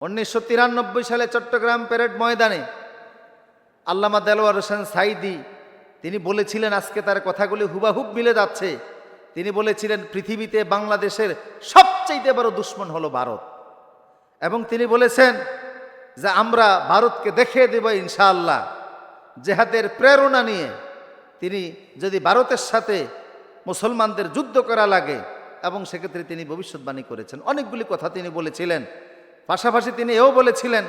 উনিশশো তিরানব্বই সালে চট্টগ্রাম প্যারেড ময়দানে আল্লামা দেলোয়ার হোসেন সাইদি, তিনি বলেছিলেন, আজকে তার কথাগুলি হুবাহুব মিলে যাচ্ছে। তিনি বলেছিলেন, পৃথিবীতে বাংলাদেশের সবচাইতে বড় দুশ্মন হলো ভারত। এবং তিনি বলেছেন যে, আমরা ভারতকে দেখিয়ে দেব ইনশাআল্লাহ। জেহাদের প্রেরণা নিয়ে তিনি যদি ভারতের সাথে মুসলমানদের যুদ্ধ করা লাগে, এবং সেক্ষেত্রে তিনি ভবিষ্যৎবাণী করেছেন। অনেকগুলি কথা তিনি বলেছিলেন। পাশাপাশি তিনি এও বলেছিলেন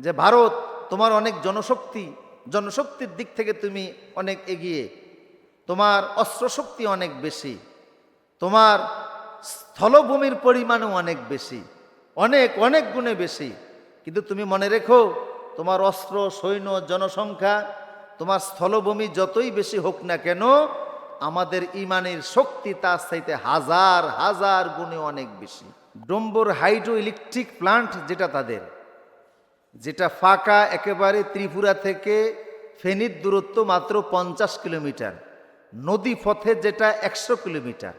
যে, ভারত, তোমার অনেক জনশক্তি, জনশক্তির দিক থেকে তুমি অনেক এগিয়ে। তোমার অস্ত্রশক্তি অনেক বেশি। তোমার স্থলভূমির পরিমাণও অনেক বেশি। অনেক অনেক গুণে বেশি। কিন্তু তুমি মনে রেখো, তোমার অস্ত্র, সৈন্য, জনসংখ্যা, তোমার স্থলভূমি যতই বেশি হোক না কেন আমাদের ইমানের শক্তি তার চাইতে হাজার হাজার গুণে অনেক বেশি। ডম্বর হাইড্রো ইলেকট্রিক প্লান্ট যেটা তাদের, যেটা ফাঁকা একেবারে ত্রিপুরা থেকে ফেনীর দূরত্ব মাত্র পঞ্চাশ কিলোমিটার, নদী পথে যেটা একশো কিলোমিটার।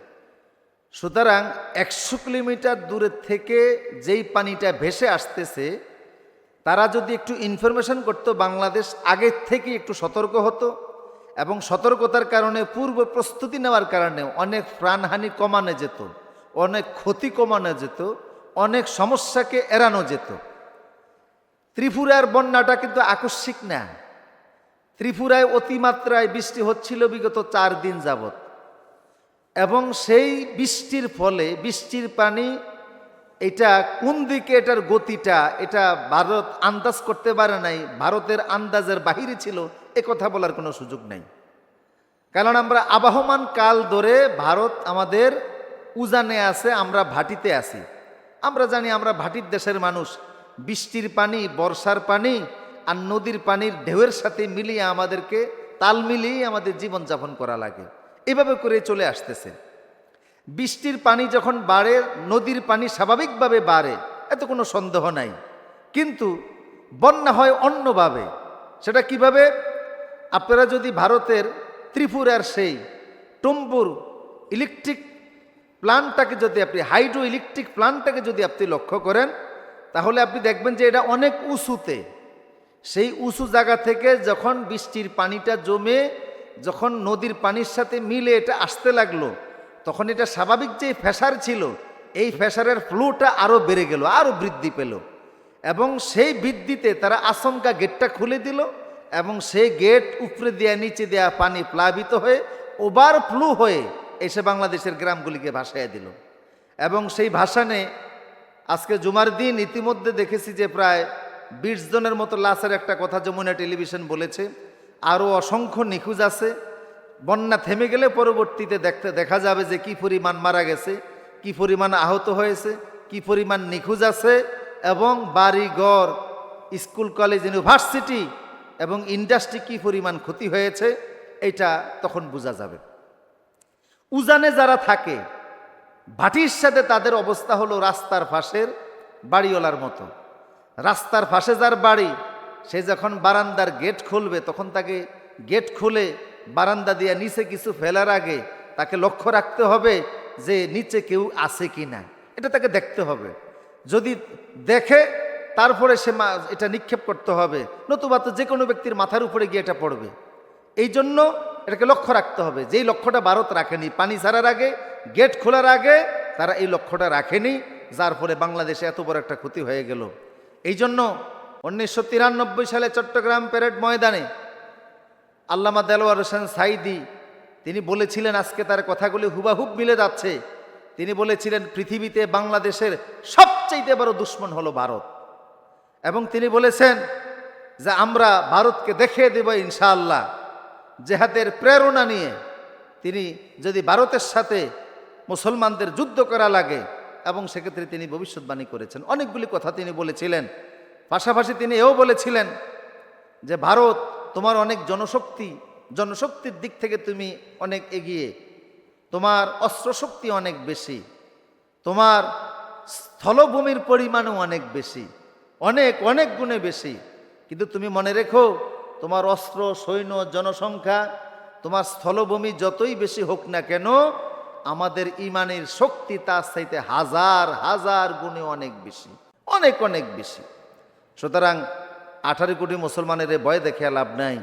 সুতরাং একশো কিলোমিটার দূরের থেকে যেই পানিটা ভেসে আসতেছে, তারা যদি একটু ইনফরমেশন করতো, বাংলাদেশ আগের থেকে একটু সতর্ক হতো। এবং সতর্কতার কারণে, পূর্ব প্রস্তুতি নেওয়ার কারণে অনেক প্রাণহানি কমানো যেত, অনেক ক্ষতি কমানো যেত, অনেক সমস্যাকে এড়ানো যেত। ত্রিপুরার বন্যাটা কিন্তু আকস্মিক না। ত্রিপুরায় অতিমাত্রায় বৃষ্টি হচ্ছিল বিগত চার দিন যাবত এবং সেই বৃষ্টির ফলে, বৃষ্টির পানি এটা কোন দিকে এটার গতিটা, এটা ভারত আন্দাজ করতে পারে নাই, ভারতের আন্দাজের বাহিরে ছিল, এ কথা বলার কোনো সুযোগ নাই। কারণ আমরা আবাহমান কাল ধরে ভারত আমাদের উজানে আছে, আমরা ভাটিতে আছি। আমরা জানি আমরা ভাটির দেশের মানুষ, বৃষ্টির পানি, বর্ষার পানি আর নদীর পানির ঢেউয়ের সাথে মিলিয়ে আমাদেরকে তাল মিলিয়ে আমাদের জীবনযাপন করা লাগে। এভাবে করে চলে আসতেছে। বৃষ্টির পানি যখন বাড়ে, নদীর পানি স্বাভাবিকভাবে বাড়ে, এত কোনো সন্দেহ নাই। কিন্তু বন্যা হয় অন্যভাবে। সেটা কীভাবে? আপনারা যদি ভারতের ত্রিপুরার সেই টম্বুর ইলেকট্রিক প্লান্টটাকে যদি আপনি হাইড্রো ইলেকট্রিক প্লান্টটাকে যদি আপনি লক্ষ্য করেন, তাহলে আপনি দেখবেন যে এটা অনেক উঁচুতে। সেই উঁচু জায়গা থেকে যখন বৃষ্টির পানিটা জমে, যখন নদীর পানির সাথে মিলে এটা আসতে লাগল তখন এটা স্বাভাবিক যে ফ্যাসার ছিল, এই ফ্যাসারের ফ্লোটা আরও বেড়ে গেল আরও বৃদ্ধি পেল। এবং সেই বৃদ্ধিতে তারা আচমকা গেটটা খুলে দিল এবং সেই গেট উপরে দেয়া নিচে দেয়া পানি প্লাবিত হয়ে ওভার ফ্লু হয়ে এসে বাংলাদেশের গ্রামগুলিকে ভাসাইয়া দিল। এবং সেই ভাসানে আজকে জুমার দিন ইতিমধ্যে দেখেছি যে প্রায় বিশ জনের মতো লাশের একটা কথা যমুনা টেলিভিশন বলেছে আরও অসংখ্য নিখোঁজ আছে। বন্যা থেমে গেলে পরবর্তীতে দেখতে দেখা যাবে যে কি পরিমাণ মারা গেছে, কি পরিমাণ আহত হয়েছে, কি পরিমাণ নিখোঁজ আছে এবং বাড়ি ঘর স্কুল, কলেজ, ইউনিভার্সিটি এবং ইন্ডাস্ট্রি কি পরিমাণ ক্ষতি হয়েছে, এটা তখন বোঝা যাবে। উজানে যারা থাকে, ভাটির সাথে তাদের অবস্থা হলো রাস্তার ফাঁসের বাড়িওয়ালার মতো। রাস্তার ফাঁসে যার বাড়ি, সে যখন বারান্দার গেট খুলবে, তখন তাকে গেট খুলে বারান্দা দিয়ে নিচে কিছু ফেলার আগে তাকে লক্ষ্য রাখতে হবে যে নিচে কেউ আছে কি না। এটা তাকে দেখতে হবে। যদি দেখে, তারপরে সে এটা নিক্ষেপ করতে হবে। নতুবা তো যে কোনো ব্যক্তির মাথার উপরে গিয়ে এটা পড়বে। এই জন্য এটাকে লক্ষ্য রাখতে হবে। যেই লক্ষ্যটা ভারত রাখেনি, পানি ছাড়ার আগে, গেট খোলার আগে, তারা এই লক্ষ্যটা রাখেনি, যার ফলে বাংলাদেশে এত বড় একটা ক্ষতি হয়ে গেল। এই জন্য উনিশশো তিরানব্বই সালে চট্টগ্রাম প্যারেড ময়দানে আল্লামা দেলোয়ার হোসেন সাইদি, তিনি বলেছিলেন, আজকে তার কথাগুলি হুবাহুব মিলে যাচ্ছে। তিনি বলেছিলেন, পৃথিবীতে বাংলাদেশের সবচাইতে বড় দুশ্মন হলো ভারত। এবং তিনি বলেছেন যে, আমরা ভারতকে দেখিয়ে দেব ইনশাআল্লাহ। জেহাদের প্রেরণা নিয়ে তিনি যদি ভারতের সাথে মুসলমানদের যুদ্ধ করা লাগে, এবং সেক্ষেত্রে তিনি ভবিষ্যৎবাণী করেছেন। অনেকগুলি কথা তিনি বলেছিলেন। পাশাপাশি তিনি এও বলেছিলেন যে, ভারত তোমার অনেক জনশক্তি, জনশক্তির দিক থেকে তুমি অনেক এগিয়ে। তোমার অস্ত্রশক্তি অনেক বেশি। তোমার স্থলভূমির পরিমাণও অনেক বেশি। অনেক অনেক গুণে বেশি। কিন্তু তুমি মনে রেখো, তোমার অস্ত্র, সৈন্য, জনসংখ্যা, তোমার স্থলভূমি যতই বেশি হোক না কেন, আমাদের ইমানের শক্তি তার চাইতে হাজার হাজার গুণে অনেক বেশি। অনেক অনেক বেশি। সুতরাং আঠারো কোটি মুসলমানের ভয় দেখে লাভ নাই।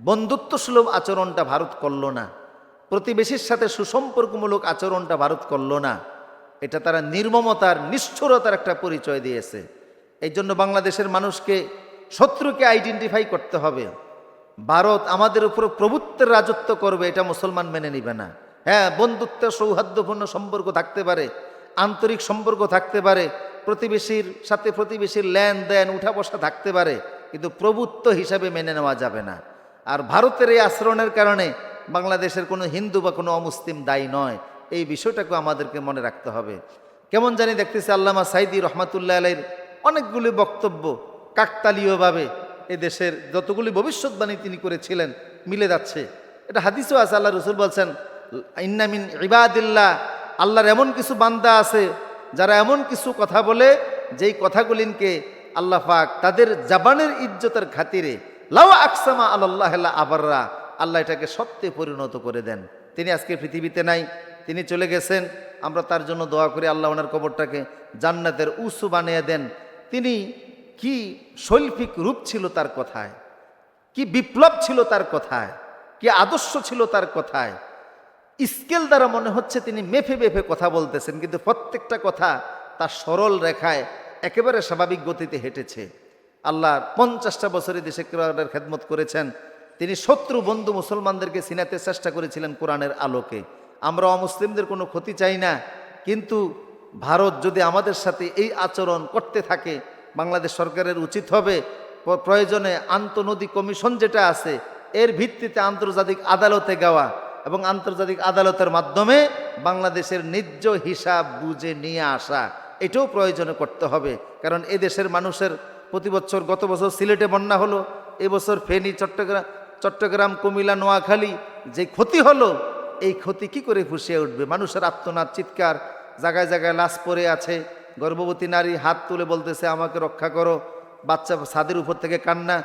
বন্ধুত্ব সুলভ আচরণটা ভারত করল না। প্রতিবেশীর সাথে সুসম্পর্কমূলক আচরণটা ভারত করল না। এটা তারা নির্মমতার, নিষ্ঠুরতার একটা পরিচয় দিয়েছে। এই জন্য বাংলাদেশের মানুষকে শত্রুকে আইডেন্টিফাই করতে হবে। ভারত আমাদের উপর প্রভুত্বের রাজত্ব করবে, এটা মুসলমান মেনে নিবে না। হ্যাঁ বন্ধুত্ব সৌহার্দ্যপূর্ণ সম্পর্ক থাকতে পারে, আন্তরিক সম্পর্ক থাকতে পারে প্রতিবেশীর সাথে প্রতিবেশীর লেনদেন উঠা বসা থাকতে পারে, কিন্তু প্রভুত্ব হিসাবে মেনে নেওয়া যাবে না। আর ভারতের এই আচরণের কারণে বাংলাদেশের কোনো হিন্দু বা কোনো অমুসলিম দায়ী নয়। এই বিষয়টাকে আমাদেরকে মনে রাখতে হবে। কেমন জানি দেখতেছি আল্লামা সাইদি রহমাতুল্লাহ আলাইর অনেকগুলি বক্তব্য কাকতালীয়ভাবে এ দেশের যতগুলি ভবিষ্যৎবাণী তিনি করেছিলেন মিলে যাচ্ছে। এটা হাদিসও আছে, আল্লাহ রসুল বলছেন ইন্নামিন ইবাদিল্লাহ, আল্লাহর এমন কিছু বান্দা আছে যারা এমন কিছু কথা বলে, যেই কথাগুলিনকে আল্লাহ পাক তাদের জাবানের ইজ্জতের খাতিরে লাও আকসামা আল্লাহ আবাররা, আল্লাহ এটাকে সত্যে পরিণত করে দেন। তিনি আজকে পৃথিবীতে নাই, তিনি চলে গেছেন, আমরা তার জন্য দোয়া করি, আল্লাহ ওনার কবরটাকে জান্নাতের উসু বানিয়ে দেন। তিনি কি শৈল্পিক রূপ ছিল তার কথায়, কি বিপ্লব ছিল তার কথায়, কি আদর্শ ছিল তার কথায় স্কেল দ্বারা মনে হচ্ছে তিনি মেফে মেফে কথা বলতেছেন, কিন্তু প্রত্যেকটা কথা তার সরল রেখায় একেবারে স্বাভাবিক গতিতে হেঁটেছে। আল্লাহর পঞ্চাশটা বছরে দেশে কোরআনের খেদমত করেছেন। তিনি শত্রু বন্ধু মুসলমানদেরকে চিনাতে চেষ্টা করেছিলেন কোরআনের আলোকে। আমরা অমুসলিমদের কোনো ক্ষতি চাই না, কিন্তু ভারত যদি আমাদের সাথে এই আচরণ করতে থাকে, বাংলাদেশ সরকারের উচিত হবে। প্রয়োজনে আন্তনদী কমিশন যেটা আছে, এর ভিত্তিতে আন্তর্জাতিক আদালতে গাওয়া এবং আন্তর্জাতিক আদালতের মাধ্যমে বাংলাদেশের ন্যায্য হিসাব বুঝে নিয়ে আসা, এটাও প্রয়োজনে করতে হবে। কারণ এ দেশের মানুষের প্রতি বছর গত বছর সিলেটে বন্যা হলো এবছর ফেনী চট্টগ্রাম চট্টগ্রাম, কুমিল্লা, নোয়াখালী যে ক্ষতি হলো, এই ক্ষতি কি করে ফুসিয়ে উঠবে? মানুষের আত্মনাদ, চিৎকার, জায়গায় জায়গায় লাশ পড়ে আছে, গর্ভবতী নারী হাত তুলে বলতেছে, আমাকে রক্ষা করো। বাচ্চা ছাদের উপর থেকে কান্না,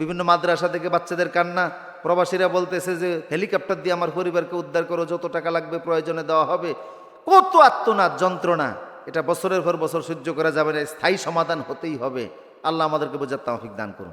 বিভিন্ন মাদ্রাসা থেকে বাচ্চাদের কান্না প্রবাসীরা বলতেছে যে, হেলিকপ্টার দিয়ে আমার পরিবারকে উদ্ধার করো, যত টাকা লাগবে প্রয়োজনে দেওয়া হবে। কত আত্মনাদ, যন্ত্রণা। এটা বছরের পর বছর সহ্য করা যাবে না, স্থায়ী সমাধান হতেই হবে। আল্লাহ আমাদেরকে বোঝার তাওফিক দান করুন।